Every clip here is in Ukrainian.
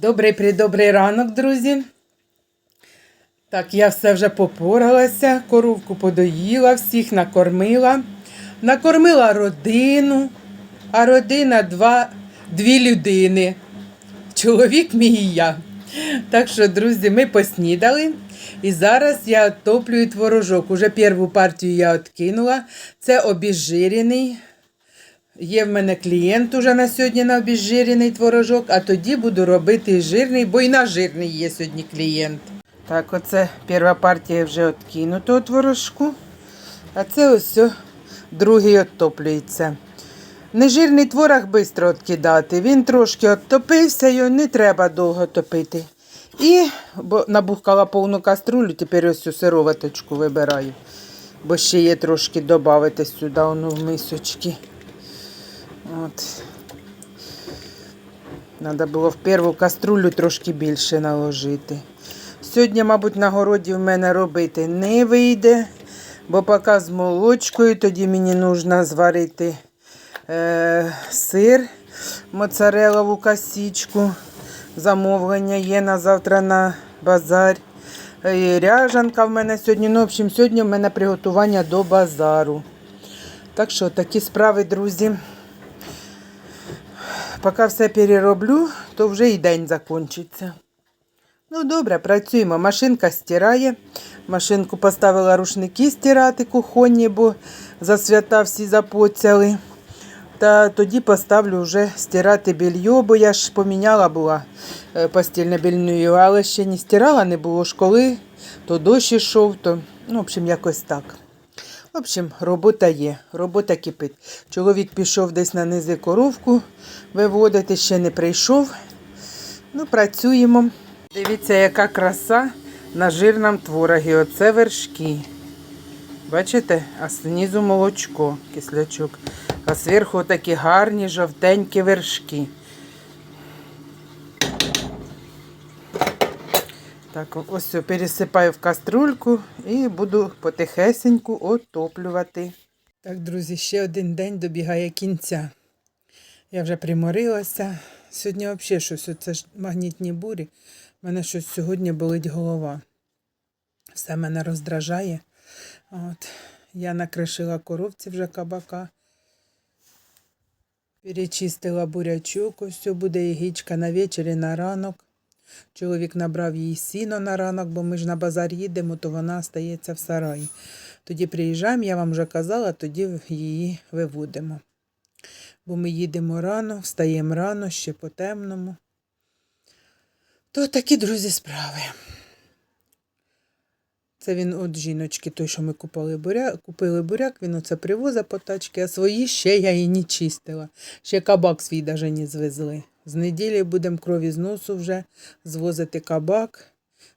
Добрий придобрий ранок, друзі. Так, я все вже попоралася, коровку подоїла, всіх накормила. Накормила родину, а родина два, дві людини. Чоловік мій і я. Так що, друзі, ми поснідали. І зараз я топлюю творожок. Уже першу партію я відкинула. Це обезжирений. Є в мене клієнт уже на сьогодні на обезжирений творожок, а тоді буду робити жирний, бо і на жирний є сьогодні клієнт. Так, оце перша партія вже відкинута творожку, а це ось другий відтоплюється. Нежирний творог швидко відкидати. Він трошки відтопився, його не треба довго топити. І бо набухкала повну каструлю, тепер ось цю сироваточку вибираю. Бо ще є трошки додати сюди воно в мисочки. От. Треба було в першу каструлю трошки більше наложити. Сьогодні, мабуть, на городі в мене робити не вийде, бо поки з молочкою, тоді мені потрібно зварити е, сир, моцарелову косичку. Замовлення є на завтра на базар. Е, Ряжанка в мене сьогодні. Ну, в общем, сьогодні в мене приготування до базару. Так що такі справи, друзі. Поки все перероблю, то вже і день закінчиться. Ну, добре, працюємо. Машинка стирає. Машинку поставила рушники стирати кухонні, бо за свята всі запоцяли. Та тоді поставлю вже стирати белье, бо я ж поміняла була е, постільне бельню, але ще не стирала, не було школи, то дощ ішов, то, ну, в общем, якось так. В общем, робота є, робота кипить. Чоловік пішов десь на низи коровку виводити, ще не прийшов. Ну, працюємо. Дивіться, яка краса на жирному творогі. Оце вершки. Бачите? А знизу молочко, кислячок. А зверху такі гарні жовтенькі вершки. Так, ось пересипаю в каструльку і буду потихесеньку отоплювати. Так, друзі, ще один день добігає кінця. Я вже приморилася. Сьогодні взагалі щось, це ж магнітні бурі. У мене щось сьогодні болить голова. Все мене роздражає. От. Я накришила коровці вже кабака. Перечистила бурячок, ось все буде ягічка на вечір і на ранок. Чоловік набрав їй сіно на ранок, бо ми ж на базар їдемо, то вона стається в сараї. Тоді приїжджаємо, я вам вже казала, тоді її виводимо. Бо ми їдемо рано, встаємо рано, ще по темному. То такі, друзі, справи. Це він от жіночки, той, що ми купили буряк, купили буряк, він оце привозить по тачки, а свої ще я і не чистила. Ще кабак свій даже не звезли. З неділі будемо крові з носу вже звозити кабак,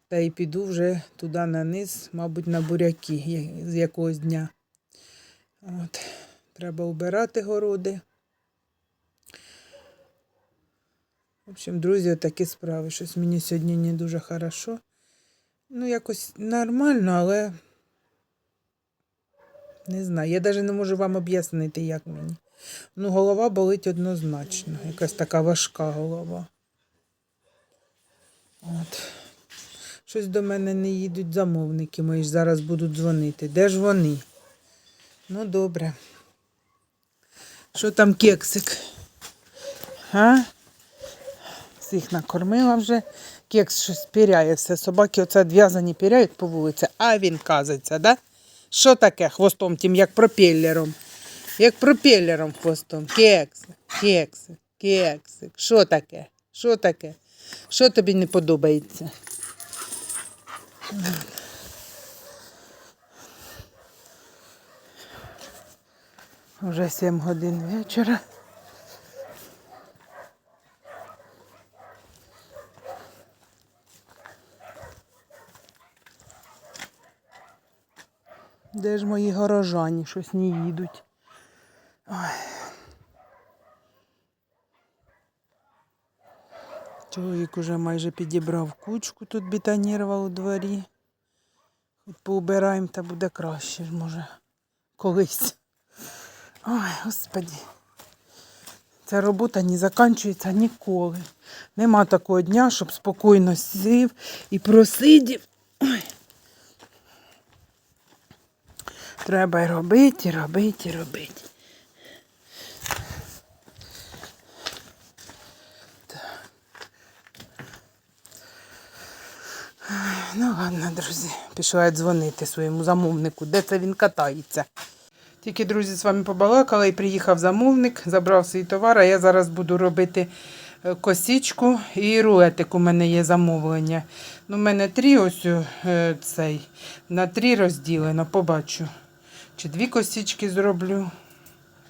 та й піду вже туди на низ, мабуть, на буряки з якогось дня. От. Треба убирати городи. В общем, друзі, такі справи. Щось мені сьогодні не дуже хорошо. Ну, якось нормально, але не знаю. Я навіть не можу вам об'яснити, як мені. Ну, голова болить однозначно. Якась така важка голова. От. Щось до мене не їдуть замовники мої ж зараз будуть дзвонити. Де ж вони? Ну, добре. Що там кексик? А? Всіх накормила вже. Кекс щось піряє все. Собаки оце відв'язані піряють по вулиці, а він казиться, да? Що таке хвостом тим, як пропеллером? Як пропеллером хвостом. Кексик, кексик, кексик. Що таке? Що таке? Що тобі не подобається? Вже 7 годин вечора. Де ж мої горожані? Щось не їдуть. Ой. Чоловік уже майже підібрав кучку, тут бетонірував у дворі. Хоч поубираємо, та буде краще може, колись. Ой, господі. Ця робота не закінчується ніколи. Нема такого дня, щоб спокійно сів і просидів. Ой. Треба і робити, робити, і робити. Ну ладно, друзі, пішла я дзвонити своєму замовнику, де це він катається. Тільки, друзі, з вами побалакала і приїхав замовник, забрав свій товар, а я зараз буду робити е, косічку і рулетик у мене є замовлення. Ну, у мене три ось е, цей, на три розділено, побачу. Чи дві косички зроблю,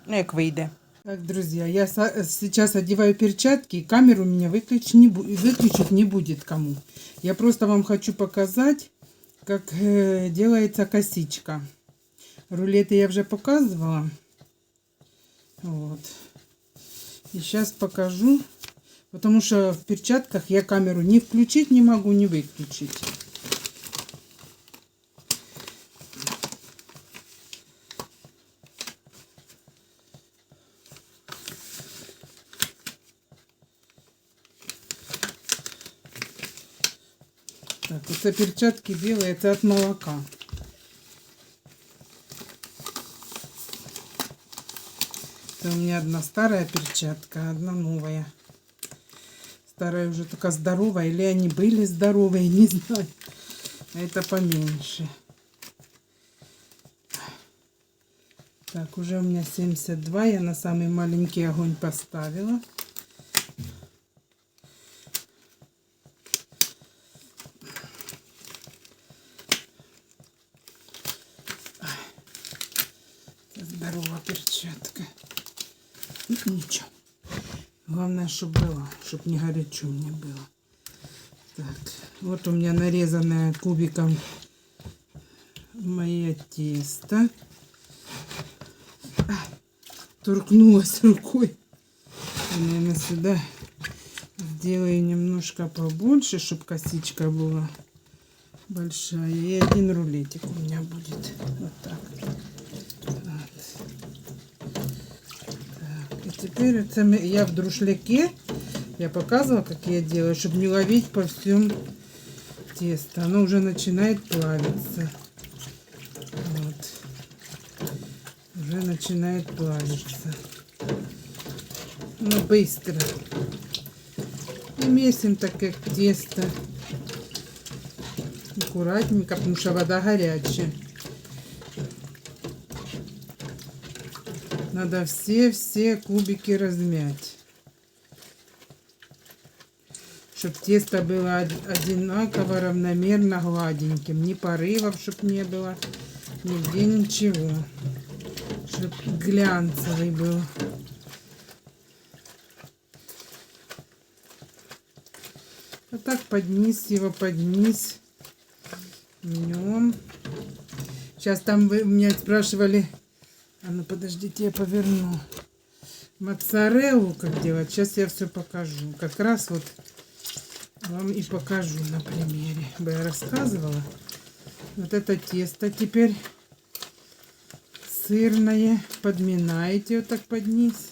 ну, як вийде. Так, друзья, я са- сейчас одеваю перчатки, и камеру меня выключить не, выключить не будет кому. Я просто вам хочу показать, как э, делается косичка. Рулеты я уже показывала. Вот. И сейчас покажу. Потому что в перчатках я камеру не включить не могу, не выключить. Так, оце перчатки білі, це від молока. Это у меня одна старая перчатка, одна новая. Старая уже только здоровая, или они были здоровые, не знаю. А это поменьше. Так, уже у меня 72, я на самый маленький огонь поставила. Это здоровая перчатка. Ну, Ничего. Главное, чтобы была, чтобы не горячо мне было. Так, вот у меня нарезанное кубиком мое тесто. А, Туркнулась рукой. Наверное, сюда сделаю немножко побольше, чтобы косичка была большая. И один рулетик у меня будет. Вот так. Вот. Так, и теперь это я в друшляке. Я показывала, как я делаю, чтобы не ловить по всем тесто. Оно уже начинает плавиться. Вот. Уже начинает плавиться. Ну, быстро. И месим так, как тесто. Аккуратненько, потому что вода горячая. Надо все-все кубики размять. Чтобы тесто было од- одинаково, равномерно гладеньким. Ни порывов, чтобы не было. Нигде ничего. Чтоб глянцевый был. А так под низ его, под низ. Мнем. Сейчас там вы меня спрашивали. А ну подождите, я поверну. Моцареллу как делать. Сейчас я все покажу. Как раз вот вам и покажу на примере. Бы я рассказывала. Вот это тесто теперь сырное. Подминаете вот так под низ.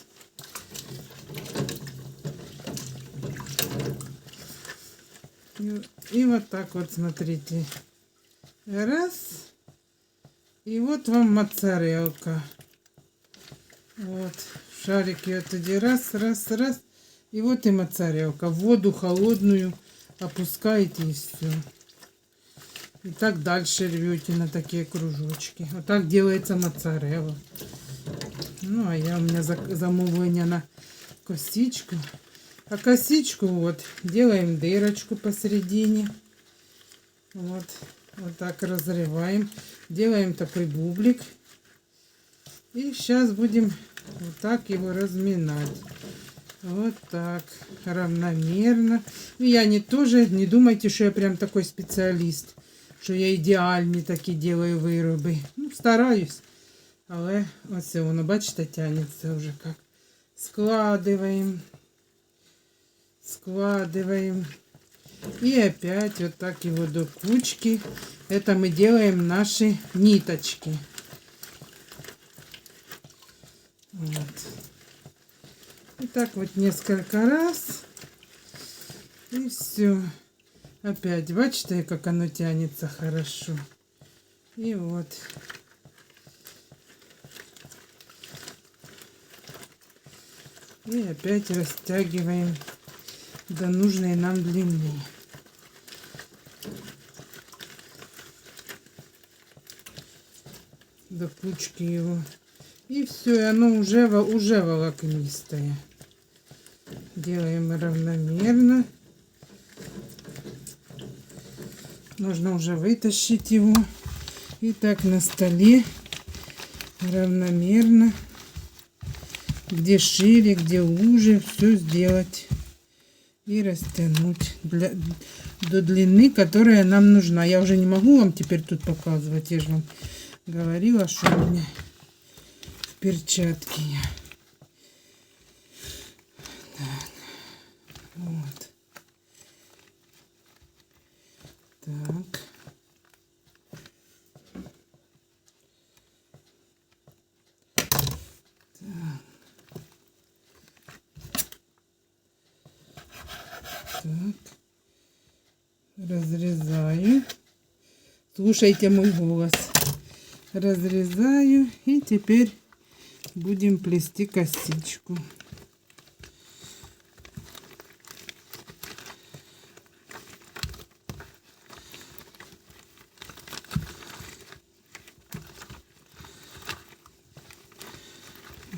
И, вот так вот, смотрите. Раз. И вот вам моцарелка. Вот. Шарики вот эти раз, раз, раз. И вот и моцарелка. В воду холодную опускаете и все. И так дальше рвете на такие кружочки. Вот так делается моцарелла. Ну, а я у меня замовление на косичку. А косичку вот делаем дырочку посередине. Вот, вот так разрываем. Делаем такой бублик. И сейчас будем вот так его разминать. Вот так, равномерно. Ну, я не тоже, не думайте, что я прям такой специалист, що я ідеальні такі делаю вироби. Ну, стараюсь. Але ось воно, бачите, тянеться вже як. Складываем. Складываем. И опять вот так его до кучки. Это мы делаем наши ниточки. Вот. И так вот несколько раз. И все. Опять, бачите, как оно тянется хорошо. И вот. И опять растягиваем до нужной нам длины. До кучки его. И все, оно уже, уже волокнистое. Делаем равномерно. Нужно уже вытащить его. И так на столе равномерно. Где шире, где уже, все сделать. И растянуть для, до длины, которая нам нужна. Я уже не могу вам теперь тут показывать. Я же вам говорила, что у меня я. Так. Вот. Так. Так. Разрезаю. Слушайте мой голос. Разрезаю. И теперь будем плести косичку.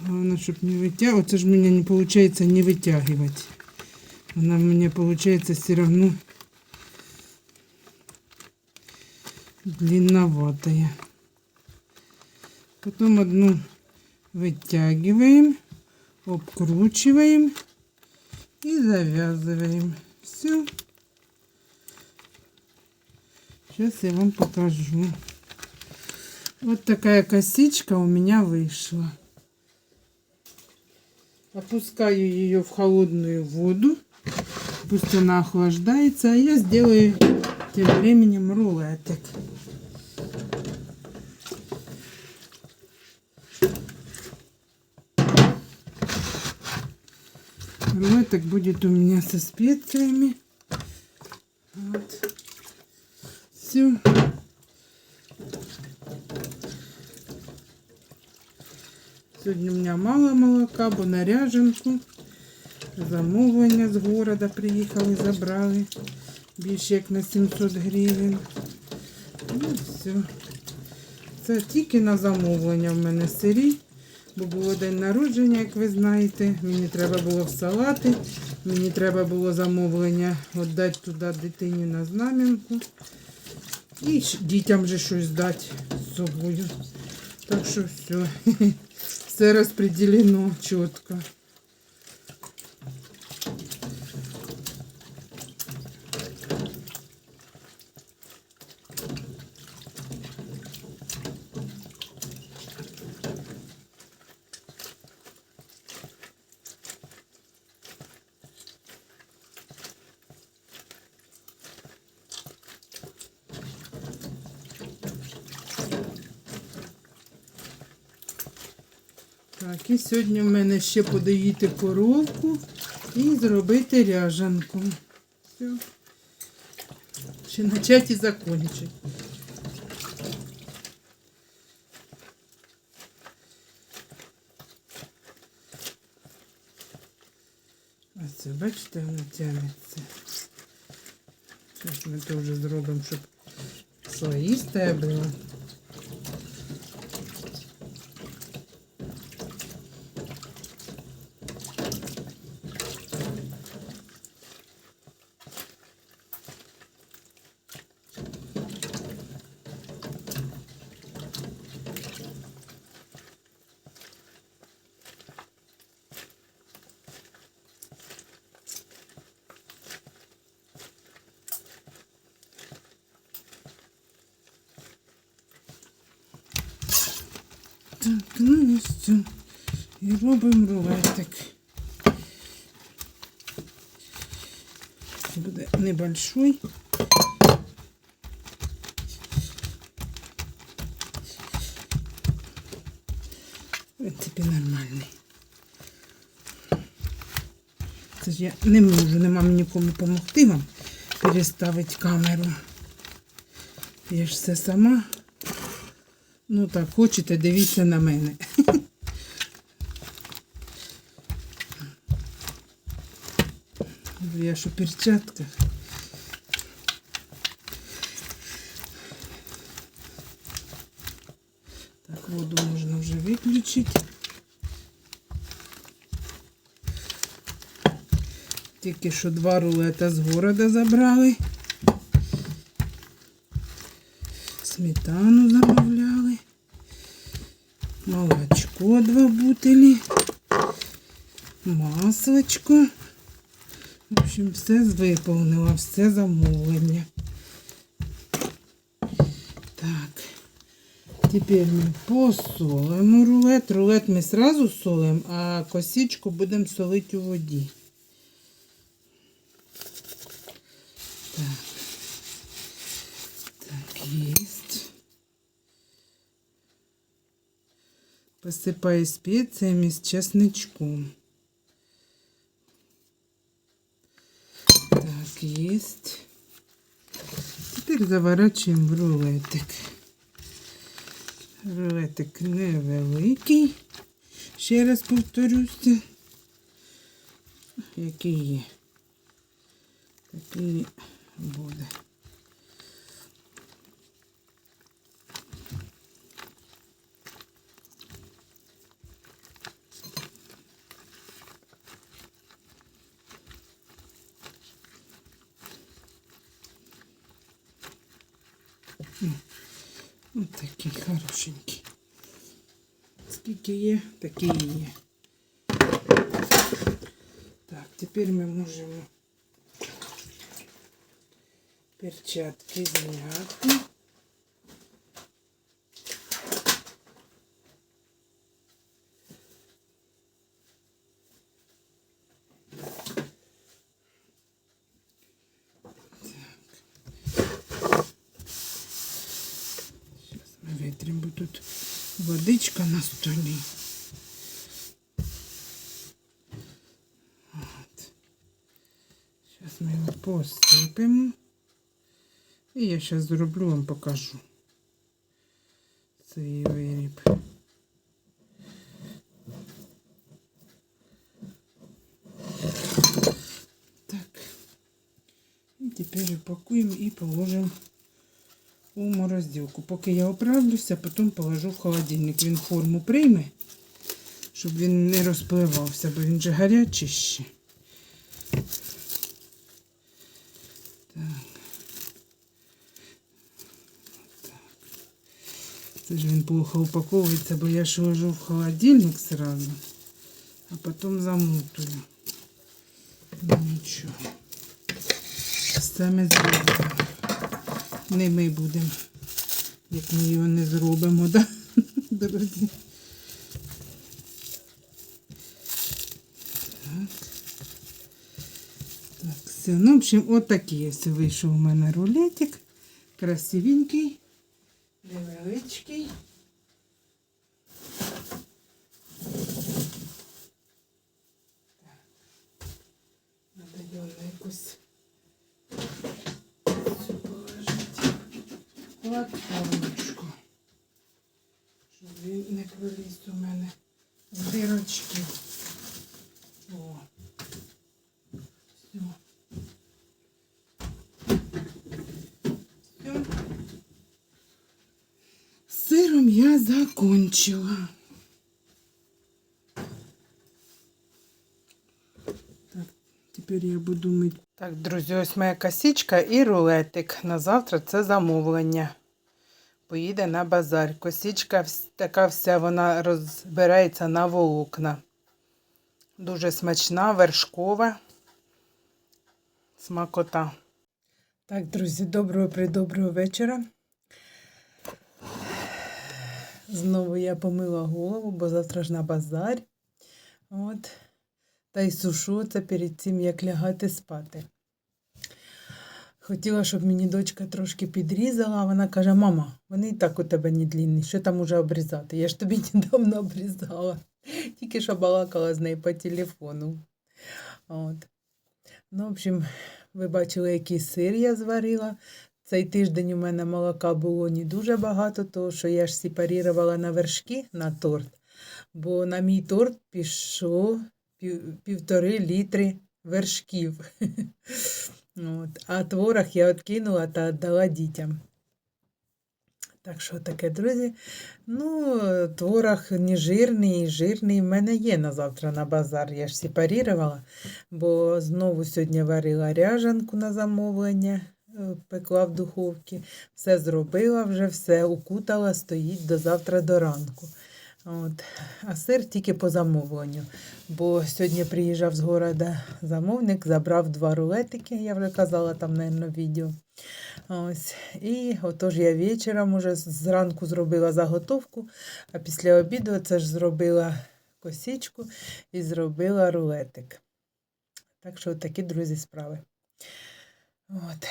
Главное, чтобы не вытягивать. Это же у меня не получается не вытягивать. Она у меня получается все равно длинноватая. Потом одну вытягиваем, обкручиваем и завязываем. Все. Сейчас я вам покажу. Вот такая косичка у меня вышла. Опускаю ее в холодную воду. Пусть она охлаждается, а я сделаю тем временем рулетик. Рулетик будет у меня со специями. Вот. Все. Сьогодні у мене мало молока, бо на ряженку. Замовлення з города приїхали, забрали. Більше як на 700 гривень. Ну все. Це тільки на замовлення в мене сирі. Бо було день народження, як ви знаєте. Мені треба було в салати. Мені треба було замовлення віддати туди дитині на знам'янку. І дітям вже щось дати з собою. Так що все. Все розподілено чітко. Так, і сьогодні в мене ще подоїти коровку і зробити ряжанку. Все. Ще почати і закінчити. Оце, бачите, воно тягнеться. Зараз ми теж зробимо, щоб слоїсте було. І робимо рулетик. Буде небольшой. В принципі, нормальний. ж я не можу, нема мені нікому допомогти вам переставити камеру. Я ж все сама. Ну так, хочете, дивіться на мене. Я ж у перчатках. Так, воду можна вже виключити. Тільки що два рулета з города забрали. Сметану замовляли. Бутилі. Маслочко. В общем, все виповнила, все замовлення. Так. Тепер ми посолимо рулет. Рулет ми сразу солимо, а косичку будемо солити у воді. Так. Так, есть. Посыпаю специями с чесночком. Так, есть. Теперь заворачиваем в рулетик. Рулетик невеликий. Ще раз повторюся. Який є. Такий буде. Ось такий хорошенький. Скільки є, такі і є. Так, тепер ми можемо перчатки зняти. На. От. Зараз ми його посипемо. І я зараз зроблю вам покажу цей виріб. Так. І тепер упакуємо і положимо у морозилку. Поки я оправлюся, потім положу в холодильник. Він форму прийме, щоб він не розпливався, бо він же гарячий ще. Це ж він плохо упаковується, бо я ж ложу в холодильник сразу, а потім замотую. Ну нічого. Ми зробимо. Не ми будемо, як ми його не зробимо, да? друзі. Так. Так, все. Ну, в общем, отакий ось вийшов у мене рулетик. Красивенький. Невеличкий. Надо його на якусь платформочку, щоб він не проліз у мене з дирочки. О. Все. Все. Сиром я закончила. Так, тепер я буду мити. Так, друзі, ось моя косичка і рулетик. На завтра це замовлення. Поїде на базар. Косичка така вся, вона розбирається на волокна. Дуже смачна, вершкова. Смакота. Так, друзі, доброго придоброго вечора. Знову я помила голову, бо завтра ж на базар. От. Та й сушу це перед тим, як лягати спати. Хотіла, щоб мені дочка трошки підрізала, а вона каже: мама, вони і так у тебе не длінні, що там уже обрізати? Я ж тобі недавно обрізала. Тільки що балакала з нею по телефону. От. Ну, в общем, ви бачили, який сир я зварила. Цей тиждень у мене молока було не дуже багато, тому що я ж сепарувала на вершки на торт. Бо на мій торт пішло пів, півтори літри вершків. От. А творог я откинула та віддала дітям. Так що таке, друзі. Ну, творог не жирний, жирний в мене є на завтра на базар. Я ж сепарувала, бо знову сьогодні варила ряжанку на замовлення, е, пекла в духовці. Все зробила вже, все укутала, стоїть до завтра до ранку. От. А сир тільки по замовленню. Бо сьогодні приїжджав з города замовник, забрав два рулетики, я вже казала там, на відео. Ось. І отож я вечором уже зранку зробила заготовку, а після обіду це ж зробила косічку і зробила рулетик. Так що такі, друзі, справи. От.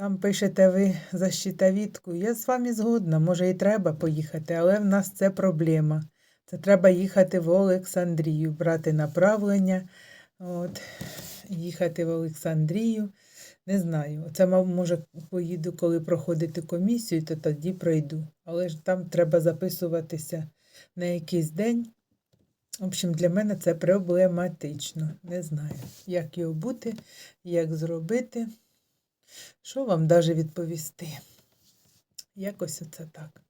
Там пишете ви за щитовідку. Я з вами згодна, може і треба поїхати, але в нас це проблема. Це треба їхати в Олександрію, брати направлення, от, їхати в Олександрію. Не знаю. Це, може, поїду, коли проходити комісію, то тоді пройду. Але ж там треба записуватися на якийсь день. В общем, для мене це проблематично. Не знаю, як його бути, як зробити. Що вам даже відповісти? Якось оце так.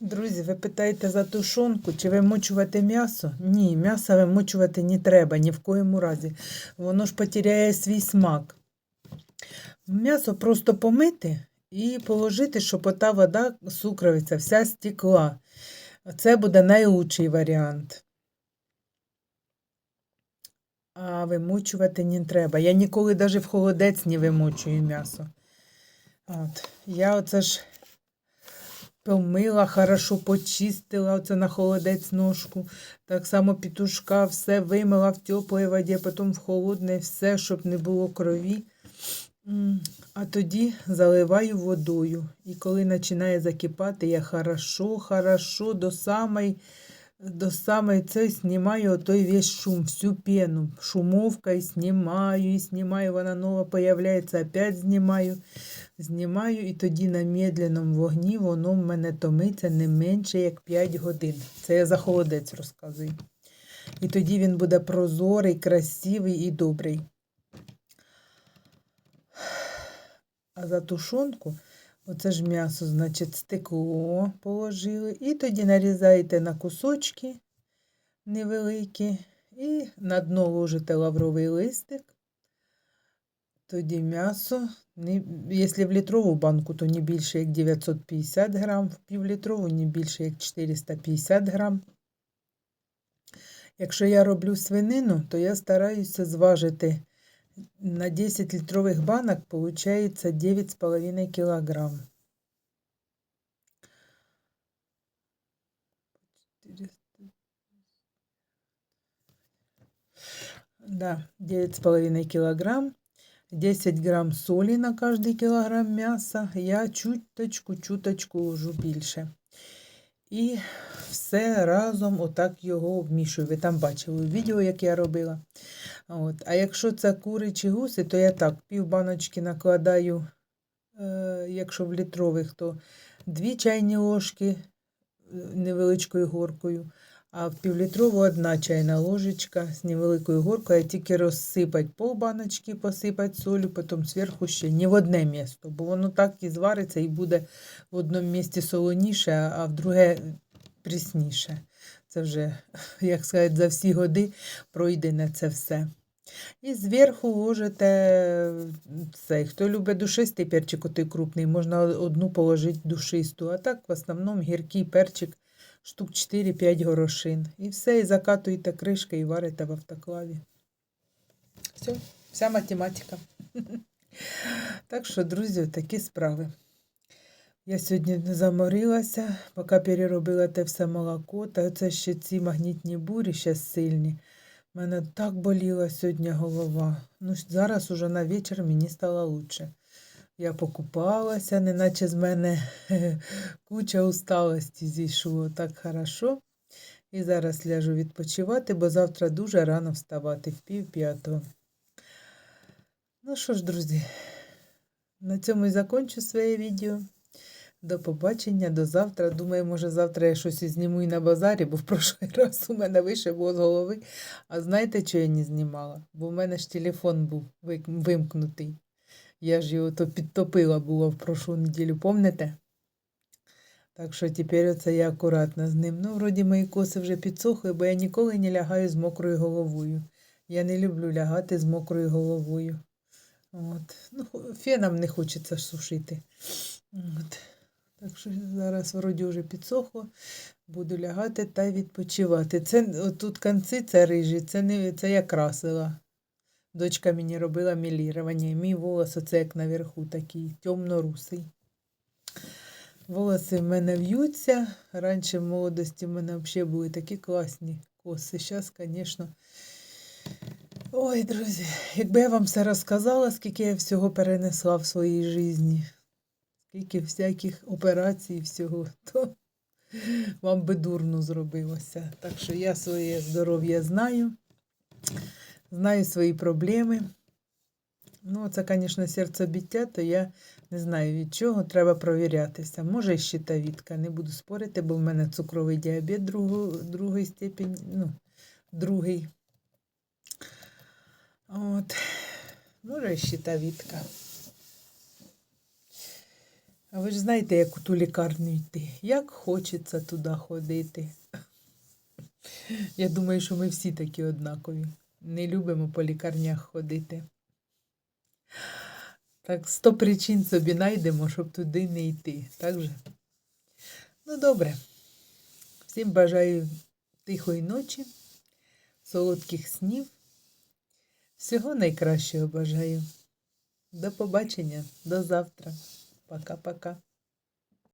Друзі, ви питаєте за тушонку, чи вимочувати м'ясо? Ні, м'ясо вимочувати не треба, ні в коєму разі. Воно ж потеряє свій смак. М'ясо просто помити і положити, щоб ота вода сукровиця вся стекла. Це буде найлучший варіант. А вимочувати не треба. Я ніколи навіть в холодець не вимочую м'ясо. От. Я оце ж помила, хорошо почистила оце на холодець ножку. Так само пітушка, все вимила в теплій воді, потім в холодній, все, щоб не було крові. А тоді заливаю водою. І коли починає закипати, я хорошо, хорошо до самої, до самої це знімаю той весь шум, всю пену. Шумовкою знімаю і знімаю, вона нова появляється, опять знімаю. Знімаю і тоді на медленному вогні воно в мене томиться не менше як 5 годин. Це я за холодець розказую. І тоді він буде прозорий, красивий і добрий. А за тушонку, оце ж м'ясо, значить, стекло положили. І тоді нарізаєте на кусочки невеликі. І на дно ложите лавровий листик. Тоді м'ясо, якщо в літрову банку, то не більше як 950 грам, в півлітрову не більше як 450 грам. Якщо я роблю свинину, то я стараюся зважити на 10 літрових банок получается 9,5 килограмм. Да, 9,5 килограмм. 10 грамм соли на каждый килограмм мяса. Я чуточку, чуточку ложу більше. І все разом отак його вмішую. Ви там бачили відео, як я робила. От. А якщо це кури чи гуси, то я так пів баночки накладаю, е, якщо в літрових, то дві чайні ложки е, невеличкою горкою, а в півлітрову одна чайна ложечка з невеликою горкою, Я тільки розсипати пол баночки, посипати солю, потім зверху ще не в одне місто, бо воно так і звариться і буде в одному місці солоніше, а в друге прісніше. Це вже, як сказати, за всі годи пройдене це все. І зверху ложите цей. Хто любить душистий перчик, отий крупний, можна одну положити душисту. А так, в основному, гіркий перчик, штук 4-5 горошин. І все, і закатуєте кришки і варите в автоклаві. Все, вся математика. Так що, друзі, такі справи. Я сьогодні заморилася, поки переробила те все молоко, та це ще ці магнітні бурі ще сильні. У мене так боліла сьогодні голова. Ну, зараз уже на вечір мені стало лучше. Я покупалася, неначе з мене куча усталості зійшло так хорошо. І зараз ляжу відпочивати, бо завтра дуже рано вставати в пів п'ятого. Ну що ж, друзі, на цьому і закончу своє відео. До побачення, до завтра. Думаю, може, завтра я щось зніму і на базарі, бо в прошлий раз у мене вишибло з голови. А знаєте, що я не знімала? Бо в мене ж телефон був вимкнутий. Я ж його то підтопила було в прошлу неділю, помните? Так що тепер оце я акуратно з ним. Ну, вроді мої коси вже підсохли, бо я ніколи не лягаю з мокрою головою. Я не люблю лягати з мокрою головою. От. Ну, феном не хочеться сушити. От. Так що зараз вроді вже підсохло. Буду лягати та відпочивати. Це тут конці, це рижі, це не це я красила. Дочка мені робила мілірування. Мій волос оце як наверху такий, темно-русий. Волоси в мене в'ються. Раніше в молодості в мене взагалі були такі класні коси. Зараз, звісно. Ой, друзі, якби я вам все розказала, скільки я всього перенесла в своїй житті, скільки всяких операцій, всього, то вам би дурно зробилося. Так що я своє здоров'я знаю, знаю свої проблеми. Ну, це, звісно, серцебіття, то я не знаю від чого, треба провірятися. Може, і щитовідка, не буду спорити, бо в мене цукровий діабет другу, другої степені, ну, другий. От, може, і щитовідка. А ви ж знаєте, як у ту лікарню йти? Як хочеться туди ходити. Я думаю, що ми всі такі однакові. Не любимо по лікарнях ходити. Так, сто причин собі знайдемо, щоб туди не йти. Так же? Ну, добре. Всім бажаю тихої ночі, солодких снів. Всього найкращого бажаю. До побачення, до завтра. Пока-пока.